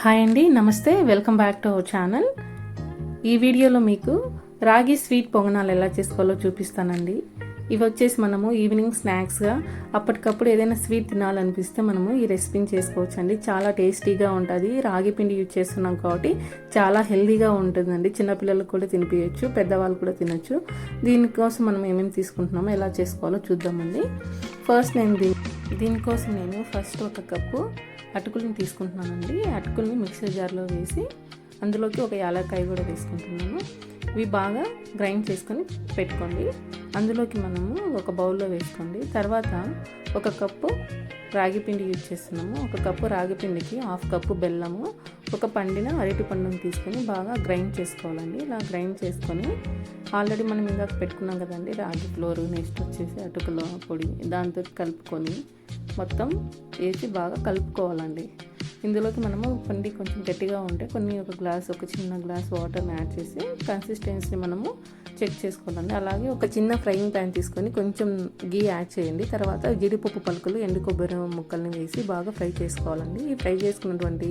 Hi అండి నమస్తే welcome back to our channel. ఈ వీడియోలో మీకు రాగి స్వీట్ పొంగనాలు ఎలా చేసుకోవాలో చూపిస్తానండి. ఇవి వచ్చేసి మనము ఈవినింగ్ స్నాక్స్గా అప్పటికప్పుడు ఏదైనా స్వీట్ తినాలనిపిస్తే మనము ఈ రెసిపీని చేసుకోవచ్చు అండి చాలా టేస్టీగా ఉంటుంది. రాగి పిండి యూజ్ చేస్తున్నాం కాబట్టి చాలా హెల్దీగా ఉంటుందండి. చిన్నపిల్లలకు కూడా తినిపించచ్చు పెద్దవాళ్ళు కూడా తినచ్చు. దీనికోసం మనం ఏమేమి తీసుకుంటున్నామో ఎలా చేసుకోవాలో చూద్దామండి. ఫస్ట్ నేను దీని దీనికోసం నేను ఫస్ట్ ఒక కప్పు అటుకులను తీసుకుంటున్నానండి. అటుకుల్ని మిక్సర్ జార్లో వేసి అందులోకి ఒక యాలక్కాయ కూడా వేసుకుంటున్నాను ఇవి బాగా గ్రైండ్ చేసుకొని పెట్టుకోండి. అందులోకి మనము ఒక బౌల్లో వేసుకోండి. తర్వాత ఒక కప్పు రాగి పిండి యూజ్ చేస్తున్నాము. ఒక కప్పు రాగి పిండికి హాఫ్ కప్పు బెల్లము ఒక పండిన అరటి పండును తీసుకొని బాగా గ్రైండ్ చేసుకోవాలండి. ఇలా గ్రైండ్ చేసుకొని ఆల్రెడీ మనం ఇందాక పెట్టుకున్నాం కదండి రాగి ఫ్లోర్ నెక్స్ట్ వచ్చేసి అటుకుల పొడి దాంతో కలుపుకొని మొత్తం వేసి బాగా కలుపుకోవాలండి. ఇందులోకి మనము పండి కొంచెం గట్టిగా ఉంటే కొన్ని ఒక గ్లాస్ ఒక చిన్న గ్లాస్ వాటర్ని యాడ్ చేసి కన్సిస్టెన్సీ మనము చెక్ చేసుకోవాలండి. అలాగే ఒక చిన్న ఫ్రైయింగ్ ప్యాన్ తీసుకొని కొంచెం గీ యాడ్ చేయండి. తర్వాత జీడిపప్పు పలుకులు ఎండు కొబ్బరి ముక్కల్ని వేసి బాగా ఫ్రై చేసుకోవాలండి. ఈ ఫ్రై చేసుకున్నటువంటి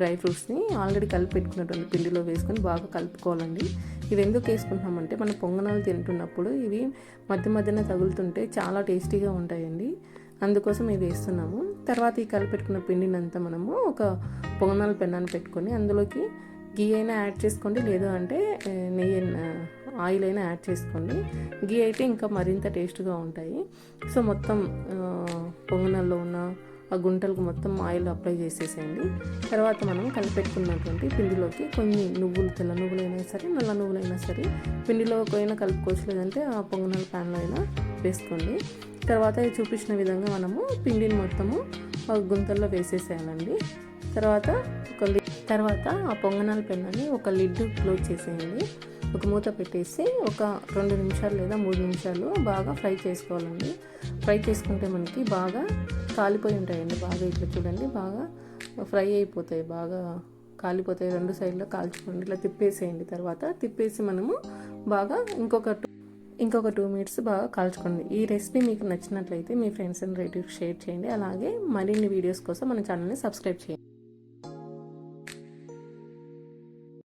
డ్రై ఫ్రూట్స్ని ఆల్రెడీ కలిపి పెట్టుకున్నటువంటి పిండిలో వేసుకొని బాగా కలుపుకోవాలండి. ఇవి ఎందుకు వేసుకుంటున్నామంటే మనం పొంగనాలు తింటున్నప్పుడు ఇవి మధ్య మధ్యన తగులుతుంటే చాలా టేస్టీగా ఉంటాయండి. అందుకోసం ఇవి వేస్తున్నాము. తర్వాత ఈ కలిపెట్టుకున్న పిండిని అంతా మనము ఒక పొంగనాల పెన్నాన్ని పెట్టుకొని అందులోకి గీ అయినా యాడ్ చేసుకోండి. లేదు అంటే నెయ్యి ఆయిల్ అయినా యాడ్ చేసుకోండి. గీ అయితే ఇంకా మరింత టేస్ట్గా ఉంటాయి. సో మొత్తం పొంగనాల్లో ఉన్న ఆ గుంటలకు మొత్తం ఆయిల్ అప్లై చేసేసేయండి. తర్వాత మనం కలిపెట్టుకున్నటువంటి పిండిలోకి కొన్ని నువ్వులు తెల్ల నువ్వులైనా సరే నల్ల నువ్వులైనా సరే పిండిలో అయినా కలుపుకోవచ్చు. లేదంటే ఆ పొంగనాల ప్యాన్లో అయినా వేసుకోండి. తర్వాత చూపించిన విధంగా మనము పిండిని మొత్తము గుంతల్లో వేసేసేయాలండి. తర్వాత ఒక తర్వాత ఆ పొంగనాల పెన్నని ఒక లిడ్ క్లోజ్ చేసేయండి. ఒక మూత పెట్టేసి ఒక రెండు నిమిషాలు లేదా మూడు నిమిషాలు బాగా ఫ్రై చేసుకోవాలండి. ఫ్రై చేసుకుంటే మనకి బాగా కాలిపోయి ఉంటాయండి. బాగా ఇట్లా చూడండి బాగా ఫ్రై అయిపోతాయి. బాగా కాలిపోతాయి. రెండు సైడ్లో కాల్చుకోండి. ఇట్లా తిప్పేసేయండి. తర్వాత తిప్పేసి మనము బాగా ఇంకొక ఇంకొక టూ మినిట్స్ బాగా కాల్చుకోండి. ఈ రెసిపీ మీకు నచ్చినట్లయితే మీ ఫ్రెండ్స్ అండ్ రిలేటివ్స్ షేర్ చేయండి. అలాగే మరిన్ని వీడియోస్ కోసం మన ఛానల్ని సబ్స్క్రైబ్ చేయండి.